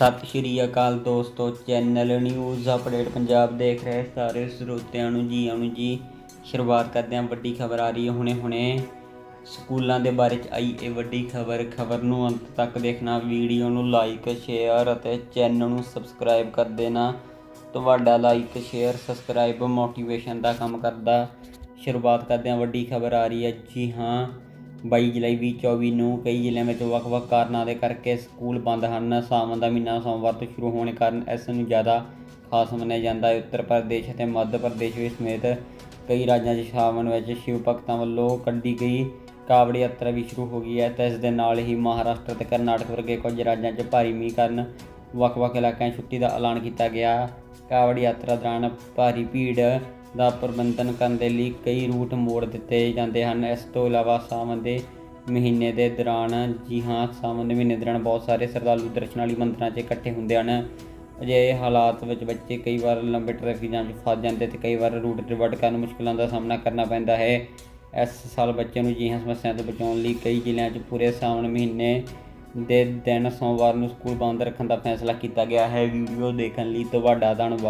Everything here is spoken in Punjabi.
ਸਤਿ ਸ਼੍ਰੀ ਅਕਾਲ ਦੋਸਤੋ, ਚੈਨਲ ਨਿਊਜ਼ ਅਪਡੇਟ ਪੰਜਾਬ ਦੇਖ ਰਹੇ ਸਾਰੇ ਸਰੋਤਿਆਂ ਨੂੰ ਜੀ ਆਇਆਂ ਨੂੰ ਜੀ, ਸ਼ੁਰੂਆਤ ਕਰਦੇ ਹਾਂ ਵੱਡੀ ਖਬਰ ਆ ਰਹੀ ਹੈ ਹੁਣੇ ਹੁਣੇ। ਸਕੂਲਾਂ ਦੇ ਬਾਰੇ ਚ ਆਈ ਇਹ ਵੱਡੀ ਖਬਰ। ਖਬਰ ਨੂੰ ਅੰਤ ਤੱਕ ਦੇਖਣਾ, ਵੀਡੀਓ ਨੂੰ ਲਾਈਕ ਸ਼ੇਅਰ ਅਤੇ ਚੈਨਲ ਨੂੰ ਸਬਸਕ੍ਰਾਈਬ ਕਰ ਦੇਣਾ। ਤੁਹਾਡਾ ਲਾਈਕ ਸ਼ੇਅਰ ਸਬਸਕ੍ਰਾਈਬ ਮੋਟੀਵੇਸ਼ਨ ਦਾ ਕੰਮ ਕਰਦਾ। ਸ਼ੁਰੂਆਤ ਕਰਦੇ ਹਾਂ ਵੱਡੀ ਖਬਰ ਆ ਰਹੀ ਹੈ। ਜੀ ਹਾਂ 22 ਜੁਲਾਈ 2024 ਨੂੰ ਕਈ ਜ਼ਿਲ੍ਹਿਆਂ ਵਿੱਚ ਵੱਖ-ਵੱਖ ਕਾਰਨਾਂ ਦੇ ਕਰਕੇ ਸਕੂਲ ਬੰਦ ਹਨ। ਸਾਵਣ ਦਾ ਮਹੀਨਾ ਸੋਮਵਾਰ ਤੋਂ ਸ਼ੁਰੂ ਹੋਣ ਕਾਰਨ ਇਸ ਨੂੰ ਜ਼ਿਆਦਾ ਖਾਸ ਮੰਨਿਆ ਜਾਂਦਾ ਹੈ। ਉੱਤਰ ਪ੍ਰਦੇਸ਼ ਅਤੇ ਮੱਧ ਪ੍ਰਦੇਸ਼ ਵਿੱਚ ਸਮੇਤ ਕਈ ਰਾਜਾਂ 'ਚ ਸਾਵਣ ਵਿੱਚ ਸ਼ਿਵ ਭਗਤਾਂ ਵੱਲੋਂ ਕੱਢੀ ਗਈ ਕਾਵੜ ਯਾਤਰਾ ਵੀ ਸ਼ੁਰੂ ਹੋ ਗਈ ਹੈ। ਤੇ ਇਸ ਦੇ ਨਾਲ ਹੀ ਮਹਾਰਾਸ਼ਟਰ ਤੇ ਕਰਨਾਟਕ ਵਰਗੇ ਕੁਝ ਰਾਜਾਂ 'ਚ ਭਾਰੀ ਮੀਂਹ ਕਾਰਨ ਵੱਖ-ਵੱਖ ਇਲਾਕਿਆਂ 'ਚ ਛੁੱਟੀ ਦਾ ਐਲਾਨ ਕੀਤਾ ਗਿਆ। ਕਾਵੜ ਯਾਤਰਾ ਦੌਰਾਨ ਭਾਰੀ ਭੀੜ ਦਾ ਪ੍ਰਬੰਧਨ ਕਰਨ ਦੇ ਲਈ ਕਈ ਰੂਟ ਮੋੜ ਦਿੱਤੇ ਜਾਂਦੇ ਹਨ। ਇਸ ਤੋਂ ਇਲਾਵਾ ਸਾਵਣ ਦੇ ਮਹੀਨੇ ਦੇ ਦੌਰਾਨ ਜੀ ਹਾਂ, ਸਾਵਣ ਦੇ ਮਹੀਨੇ ਦੌਰਾਨ ਬਹੁਤ ਸਾਰੇ ਸ਼ਰਧਾਲੂ ਦਰਸ਼ਨ ਵਾਲੀ ਮੰਦਰਾਂ 'ਚ ਇਕੱਠੇ ਹੁੰਦੇ ਹਨ। ਅਜਿਹੇ ਹਾਲਾਤ ਵਿੱਚ ਬੱਚੇ ਕਈ ਵਾਰ ਲੰਬੇ ਟ੍ਰੈਫਿਕ ਜਾਮ 'ਚ ਫਸ ਜਾਂਦੇ ਤੇ ਕਈ ਵਾਰ ਰੂਟ ਡਿਵਰਟ ਕਰਨ ਮੁਸ਼ਕਲਾਂ ਦਾ ਸਾਹਮਣਾ ਕਰਨਾ ਪੈਂਦਾ ਹੈ। ਇਸ ਸਾਲ ਬੱਚਿਆਂ ਨੂੰ ਅਜਿਹੀਆਂ ਸਮੱਸਿਆ ਤੋਂ ਬਚਾਉਣ ਲਈ ਕਈ ਜ਼ਿਲ੍ਹਿਆਂ 'ਚ ਪੂਰੇ ਸਾਵਣ ਮਹੀਨੇ ਦੇ ਦਿਨ ਸੋਮਵਾਰ ਨੂੰ ਸਕੂਲ ਬੰਦ ਰੱਖਣ ਦਾ ਫੈਸਲਾ ਕੀਤਾ ਗਿਆ ਹੈ। ਵੀਡੀਓ ਦੇਖਣ ਲਈ ਤੁਹਾਡਾ ਧੰਨਵਾਦ।